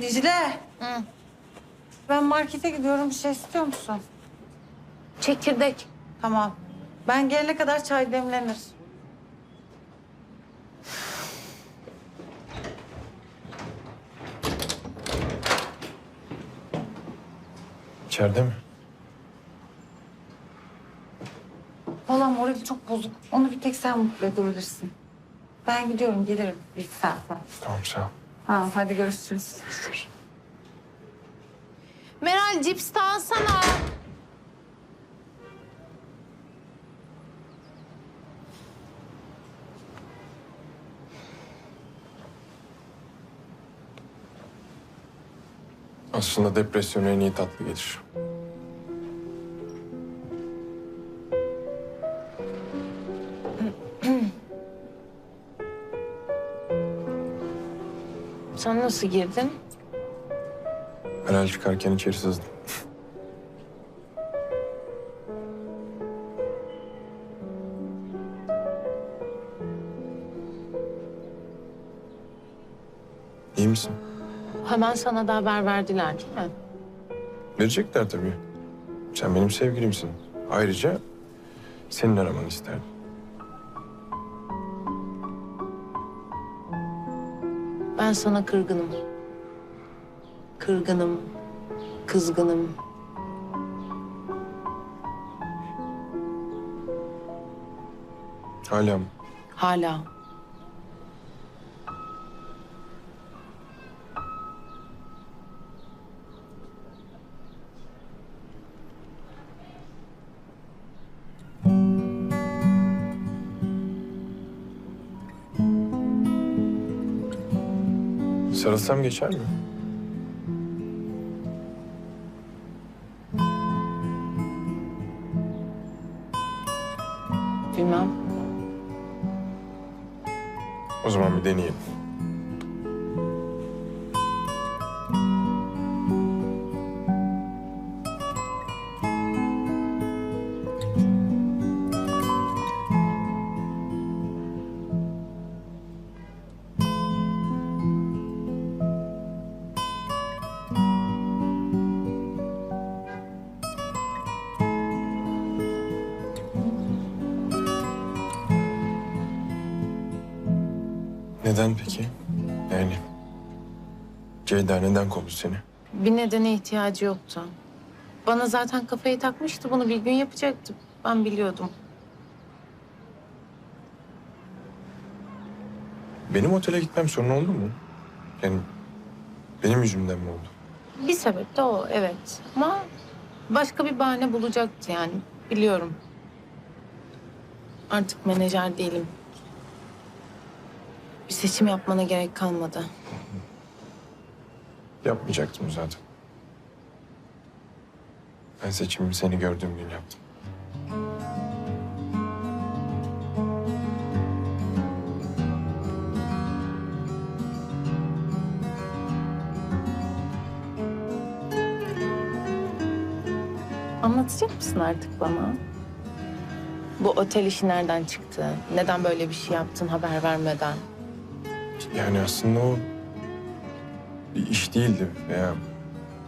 Dicle. Hı. Ben markete gidiyorum. Bir şey istiyor musun? Çekirdek. Tamam. Ben gelene kadar çay demlenir. İçeride mi? Valla morali çok bozuk. Onu bir tek sen mutlu edebilirsin. Ben gidiyorum, gelirim bir iki saatte. Tamam sağ ol. Tamam, hadi görüşürüz. Meral cips de alsana. Aslında depresyon en iyi tatlı gelir. Nasıl girdin? Meral çıkarken içeri sızdım. İyi misin? Hemen sana da haber verdiler değil mi? Verecekler tabii. Sen benim sevgilimsin. Ayrıca senin aramanı isterdim. Ben sana kırgınım. Kırgınım. Kızgınım. Hala mı? Hala. Sarılsam geçer mi? Neden peki? Yani Ceyda neden kovdu seni? Bir nedene ihtiyacı yoktu. Bana zaten kafayı takmıştı. Bunu bir gün yapacaktı. Ben biliyordum. Benim otele gitmem sorun oldu mu? Yani benim yüzümden mi oldu? Bir sebep de o evet. Ama başka bir bahane bulacaktı yani. Biliyorum. Artık menajer değilim. Bir seçim yapmana gerek kalmadı. Yapmayacaktım zaten. Ben seçimimi seni gördüğüm gün yaptım. Anlatacak mısın artık bana? Bu otel işi nereden çıktı? Neden böyle bir şey yaptın haber vermeden? Yani aslında o bir iş değildi veya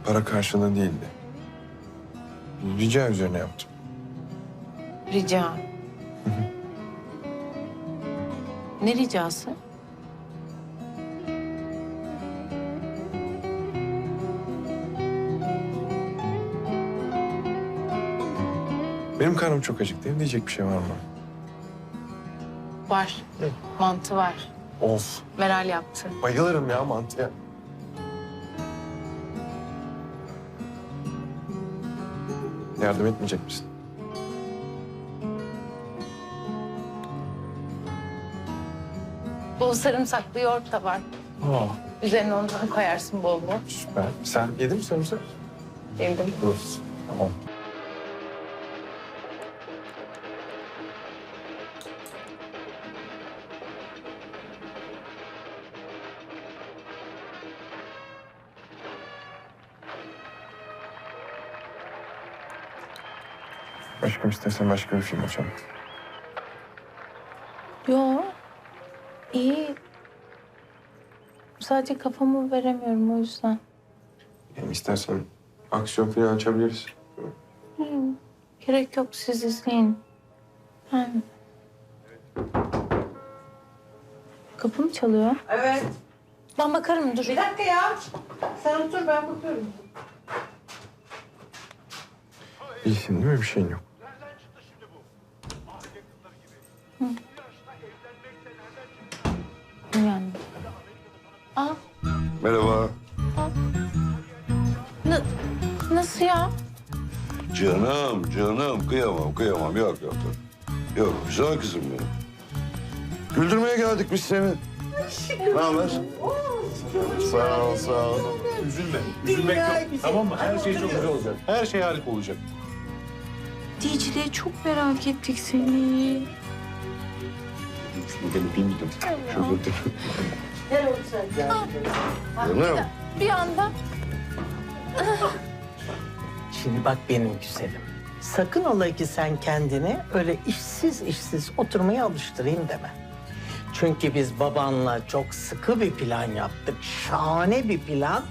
para karşılığı değildi. Rica üzerine yaptım. Rica. Ne ricası? Benim karnım çok acıktı. Diyecek bir şey var mı? Var. Mantı var. Of. Meral yaptı. Bayılırım ya mantıya. Yardım etmeyecek misin? Bol sarımsaklı yoğurt da var. Aa, Üzerine ondan koyarsın bol bol. süper. Sen yedin mi sarımsak? Yedim. Dur. Tamam. Başka istersen başka bir film açalım. Yo. İyi. Sadece kafamı veremiyorum o yüzden. Yani istersen aksiyon falan açabiliriz. Gerek yok siz izleyin. Ben... Kapı mı çalıyor? Evet. Ben bakarım dur. Bir dakika ya. Sen otur ben bakıyorum. İyisin değil mi? Bir şeyin yok. Uyandım. Aa, Merhaba. na- nasıl ya? Canım, canım. Kıyamam, kıyamam. Yok, yok, yok. Yok, güzel kızım benim. Güldürmeye geldik biz seni. Ne haber? Sağ ol, sağ ol. Üzülme. Üzülmek yok. Tamam mı? Her şey çok güzel olacak. Her şey harika olacak. Dicle çok merak ettik seni. Şunu gelip indim. Şurada Canım. Bir anda Şimdi bak benim güzelim. Sakın ola ki sen kendini öyle işsiz işsiz oturmaya alıştırayım deme. Çünkü biz babanla çok sıkı bir plan yaptık. Şahane bir plan.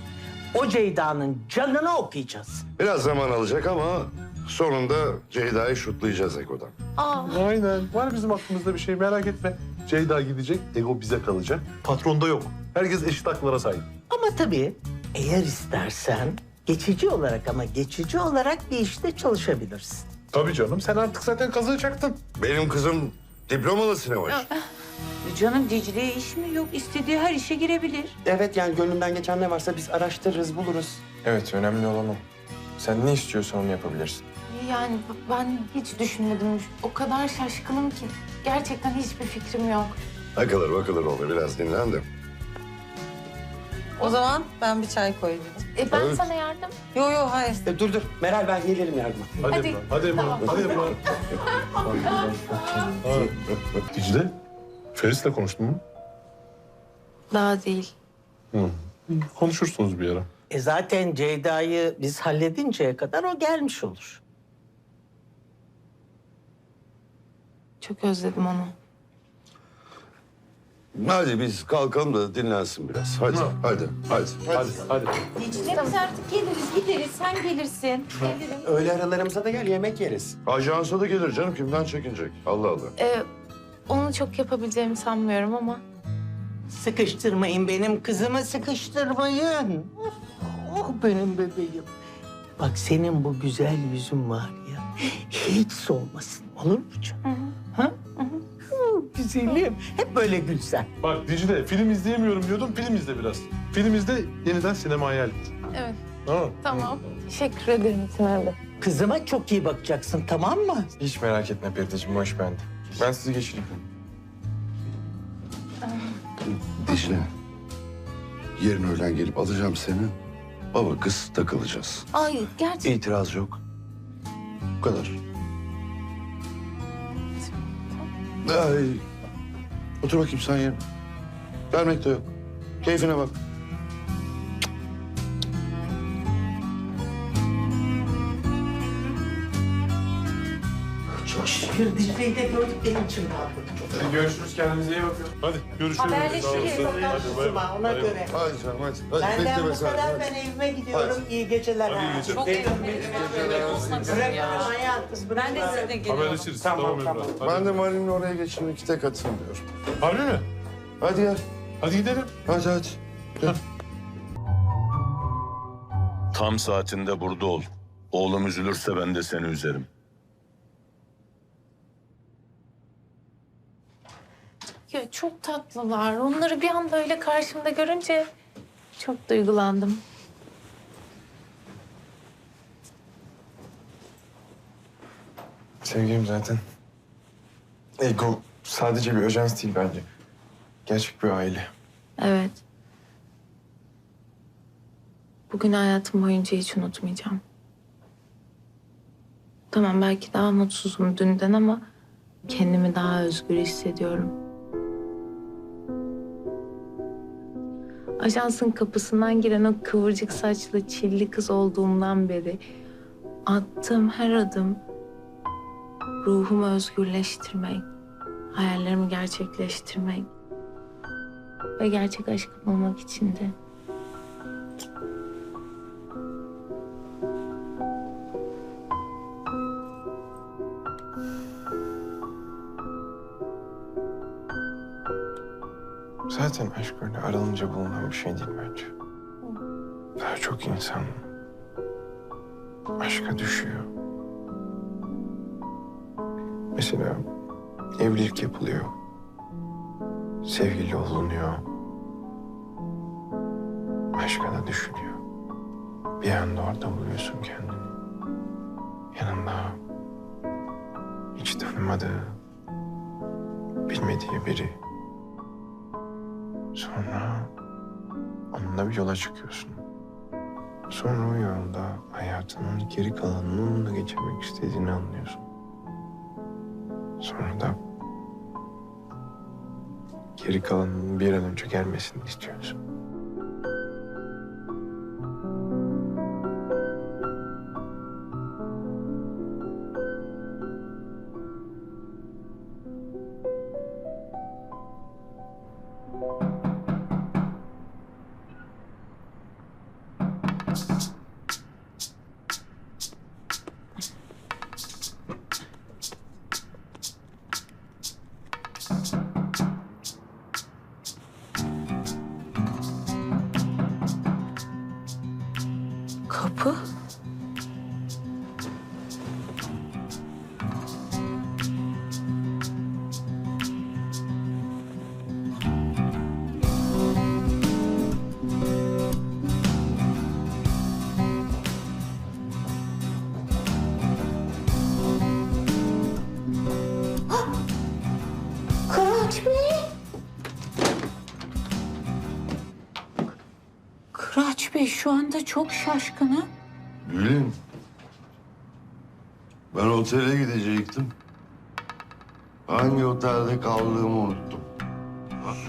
O Ceyda'nın canını okuyacağız. Biraz zaman alacak ama sonunda Ceyda'yı şutlayacağız Eko'dan. Aa, Aynen. Var bizim aklımızda bir şey merak etme. Ceyda gidecek, Ego bize kalacak. Patronda yok. Herkes eşit haklara sahip. Ama tabii eğer istersen geçici olarak ama geçici olarak bir işte çalışabilirsin. Tabii canım. Sen artık zaten kazığı çaktın. Benim kızım diplomalı sinemacı. Canım Dicle'ye iş mi yok? İstediği her işe girebilir. Evet yani gönlümden geçen ne varsa biz araştırırız, buluruz. Evet önemli olan o. Sen ne istiyorsan onu yapabilirsin. Yani ben hiç düşünmedim. O kadar şaşkınım ki. Gerçekten hiçbir fikrim yok. Bakılır bakılır oldu. Biraz dinlen de. O zaman ben bir çay koyayım. E ben Evet. sana yardım. Yo yo hayır. E, dur dur, Meral ben gelirim yardıma. Hadi, Hadi. Emrah. Hadi Emrah. Tamam. Hadi Emrah. Ha. Dicle, Feris'le konuştun mu? Daha değil. Konuşursunuz bir ara. E zaten Ceyda'yı biz halledinceye kadar o gelmiş olur. Çok özledim onu. Hadi biz kalkalım da dinlensin biraz. Hadi, hadi, hadi. Hadi, hadi. Biz artık geliriz, gideriz. Sen gelirsin. Gelirim. Öğle aralarımıza da gel, yemek yeriz. Ajansa da gelir canım. Kimden çekinecek? Allah Allah. Ee, onu çok yapabileceğimi sanmıyorum ama. Sıkıştırmayın benim kızımı sıkıştırmayın. Oh, oh benim bebeğim. Bak senin bu güzel yüzün var ya hiç solmasın olur mu canım? Ha? Oh, güzelim. Hep böyle gülsen. Bak Dicle, film izleyemiyorum diyordum. Film izle biraz. Film izle, yeniden sinemaya git. Evet, Tamam. tamam. Teşekkür ederim Sinan Bey. Kızıma çok iyi bakacaksın tamam mı? Hiç merak etme Periteciğim. O iş bende. Ben sizi geçireyim. Dicle. Yarın öğlen gelip alacağım seni. Baba kız takılacağız. Ay gerçekten. İtiraz yok. Bu kadar. Ay. Otur bakayım sen yerine. Vermek de yok. Keyfine bak. Çok şükür Dicle'yi de gördük benim için. Hadi görüşürüz. Kendinize iyi bakın. Hadi görüşürüz. Haberleşiriz. Hadi, ona Hadi. göre. Hadi canım hadi. hadi Benden bu kadar Hadi. ben evime gidiyorum. İyi geceler. Hadi iyi geceler. Bırakın hayatım. Ben de sizinle geliyorum. Haberleşiriz. Tamam, Tamam, tamam. Hadi. Ben de Marin'le oraya geçeyim. iki tek atayım diyorum. Harbi mi? Hadi gel. Hadi gidelim. Hadi hadi. Tam saatinde burada ol. Oğlum üzülürse ben de seni üzerim. Ya çok tatlılar. Onları bir anda öyle karşımda görünce çok duygulandım. Sevgilim zaten. Ego sadece bir ajans değil bence. Gerçek bir aile. Evet. Bugün hayatım boyunca hiç unutmayacağım. Tamam belki daha mutsuzum dünden ama kendimi daha özgür hissediyorum. Ajansın kapısından giren o kıvırcık saçlı çilli kız olduğumdan beri attığım her adım ruhumu özgürleştirmek, hayallerimi gerçekleştirmek. Ve gerçek aşkı bulmak için Zaten aşk öyle aranınca bulunan bir şey değil bence. Daha çok insan aşka düşüyor. Mesela evlilik yapılıyor. Sevgili olunuyor. Aşka da düşülüyor. Bir anda orada buluyorsun kendini. Yanında hiç tanımadığı, bilmediği biri. Onunla bir yola çıkıyorsun. Sonra o yolda hayatının geri kalanını onunla geçirmek istediğini anlıyorsun. Sonra da geri kalanının bir an önce gelmesini istiyorsun. Şu anda çok şaşkınım. Gülüm. Ben otele gidecektim. Hangi otelde kaldığımı unuttum.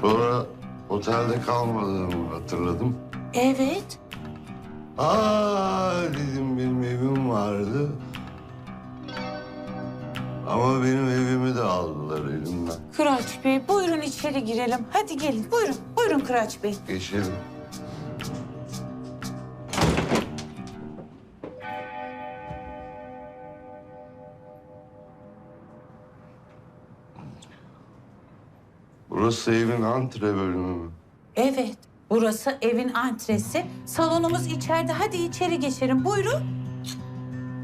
Sonra otelde kalmadığımı hatırladım. Evet. Aa dedim benim evim vardı. Ama benim evimi de aldılar elimden. Kıraç Bey buyurun içeri girelim. Hadi gelin buyurun. Buyurun Kıraç Bey. Geçelim. Burası evin antre bölümü mü? Evet. Burası evin antresi. Salonumuz içeride. Hadi içeri geçelim. Buyurun.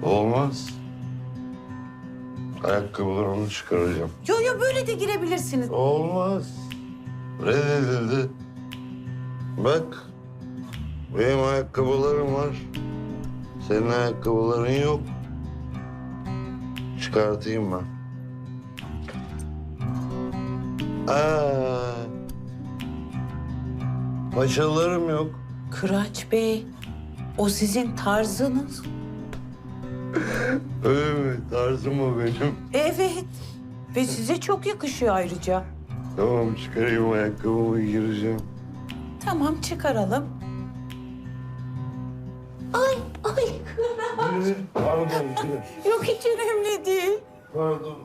Olmaz. Ayakkabılarımı çıkaracağım. Yo yo böyle de girebilirsiniz. Olmaz. Reddedildi. Bak. Benim ayakkabılarım var. Senin ayakkabıların yok. Çıkartayım ben. Aa. Paçalarım yok. Kıraç Bey o sizin tarzınız. Öyle mi? Tarzım o benim. Evet. Ve size çok yakışıyor ayrıca. Tamam çıkarayım ayakkabımı gireceğim. Tamam çıkaralım. Ay ay Kıraç. Pardon. Yok hiç önemli değil. Pardon.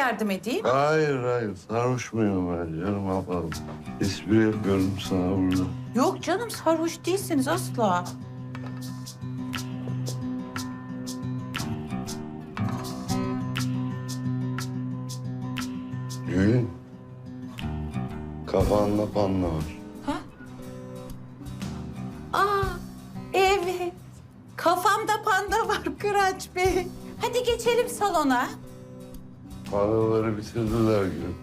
Yardım edeyim. Hayır hayır sarhoş muyum ben canım yapalım. Espri yapıyorum sana burada. Yok canım sarhoş değilsiniz asla. Gülün. Kafanda panda var. Aa evet. Kafamda panda var Kıraç Bey. Hadi geçelim salona. Pandaları bitirdiler gülüm.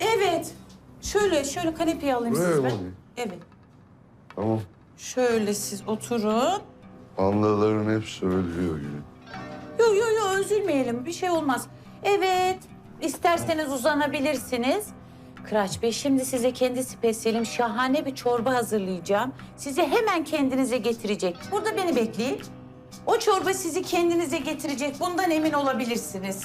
Evet. Şöyle şöyle kanepeyi alayım Buraya siz mı ben. alayım? Evet. Tamam. Şöyle siz oturun. Pandaların hepsi ölüyor gülüm. Yo yo yo üzülmeyelim bir şey olmaz. Evet isterseniz uzanabilirsiniz. Kıraç Bey şimdi size kendi spesiyelim şahane bir çorba hazırlayacağım. Size hemen kendinize getirecek. Burada beni bekleyin. O çorba sizi kendinize getirecek. Bundan emin olabilirsiniz.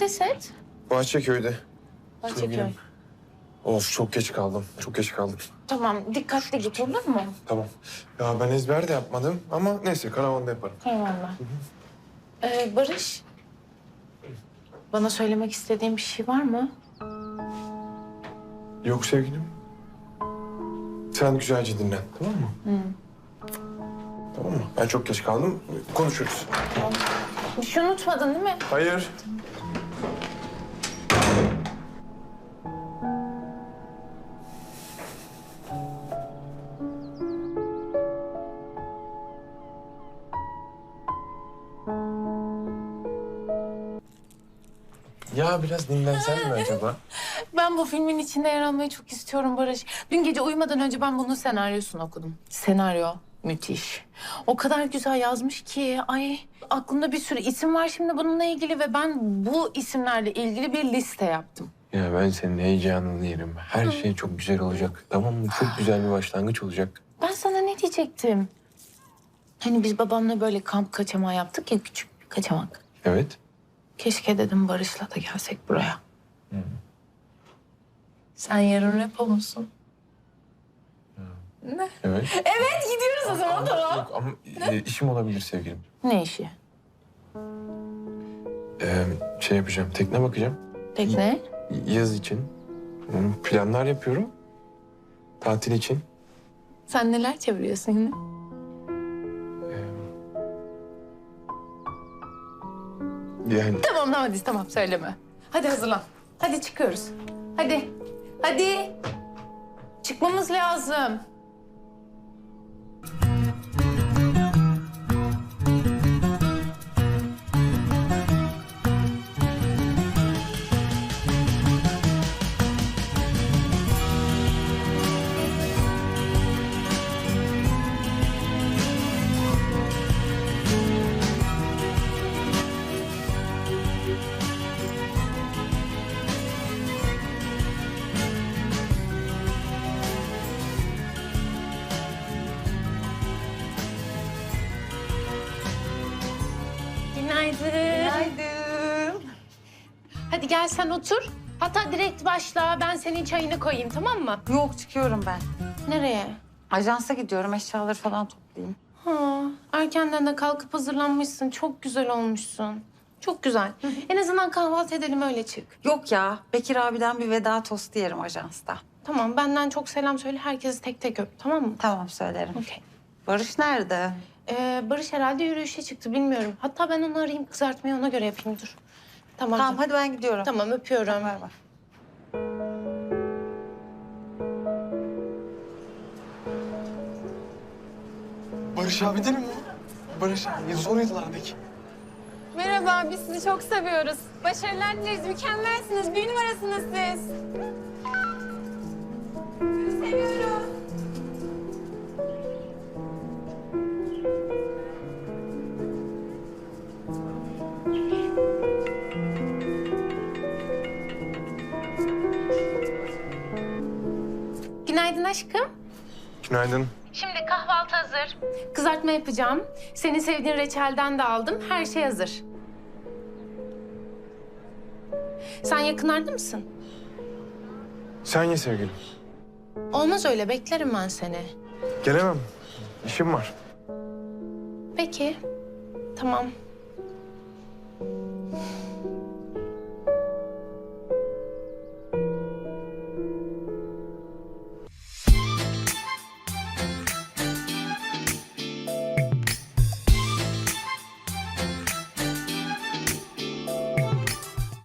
Nerede set? Bahçeköy'de. Bahçeköy. Sevgilim. Of çok geç kaldım. Çok geç kaldım. Tamam dikkatli git olur mu? Tamam. Ya ben ezber de yapmadım ama neyse karavanda yaparım. Eyvallah. Ee, Barış. Bana söylemek istediğin bir şey var mı? Yok sevgilim. Sen güzelce dinlen tamam mı? Tamam mı? Ben çok geç kaldım. Konuşuruz. Bir şey unutmadın değil mi? Hayır. Biraz dinlensen mi acaba? Ben bu filmin içinde yer almayı çok istiyorum Barış. Dün gece uyumadan önce ben bunun senaryosunu okudum. Senaryo müthiş. O kadar güzel yazmış ki ay aklımda bir sürü isim var şimdi bununla ilgili ve ben bu isimlerle ilgili bir liste yaptım. Ya ben senin heyecanını yerim. Her şey çok güzel olacak. Tamam mı? Çok güzel bir başlangıç olacak. Ben sana ne diyecektim? Hani biz babamla böyle kamp kaçamağı yaptık ya küçük bir kaçamak. Evet. Keşke dedim Barış'la da gelsek buraya. Sen yarın repo musun? Ne? Evet. Evet gidiyoruz o zaman tamam. Yok ama e, işim olabilir sevgilim. Ne işi? Ee, şey yapacağım. Tekne bakacağım. Tekne? Yaz için. Planlar yapıyorum. Tatil için. Sen neler çeviriyorsun yine? Yani Tamam tamam hadi tamam söyleme. Hadi hazırlan. Hadi çıkıyoruz. Hadi. Hadi. Çıkmamız lazım. Günaydın. Günaydın. Hadi gel sen otur. Hatta direkt başla. Ben senin çayını koyayım tamam mı? Yok çıkıyorum ben. Nereye? Ajansa gidiyorum eşyaları falan toplayayım. Ha, erkenden de kalkıp hazırlanmışsın. Çok güzel olmuşsun. Çok güzel. En azından kahvaltı edelim öyle çık. Yok ya Bekir abiden bir veda tostu yerim ajansta. Tamam benden çok selam söyle. Herkesi tek tek öp tamam mı? Tamam söylerim. Okey. Barış nerede? Ee, Barış herhalde yürüyüşe çıktı bilmiyorum. Hatta ben onu arayayım kızartmayı ona göre yapayım dur. Tamam. Tamam hadi ben gidiyorum. Tamam öpüyorum. Ver ver. Barış abi değil mi? Barış abi zor yıllardaki. Merhaba, biz sizi çok seviyoruz. Başarılar dileriz, mükemmelsiniz. Bir numarasınız siz. Aşkım. Günaydın. Şimdi kahvaltı hazır. Kızartma yapacağım. Senin sevdiğin reçelden de aldım. Her şey hazır. Sen yakınlarda mısın? Sen ye sevgilim. Olmaz öyle. Beklerim ben seni. Gelemem. İşim var. Peki. Tamam.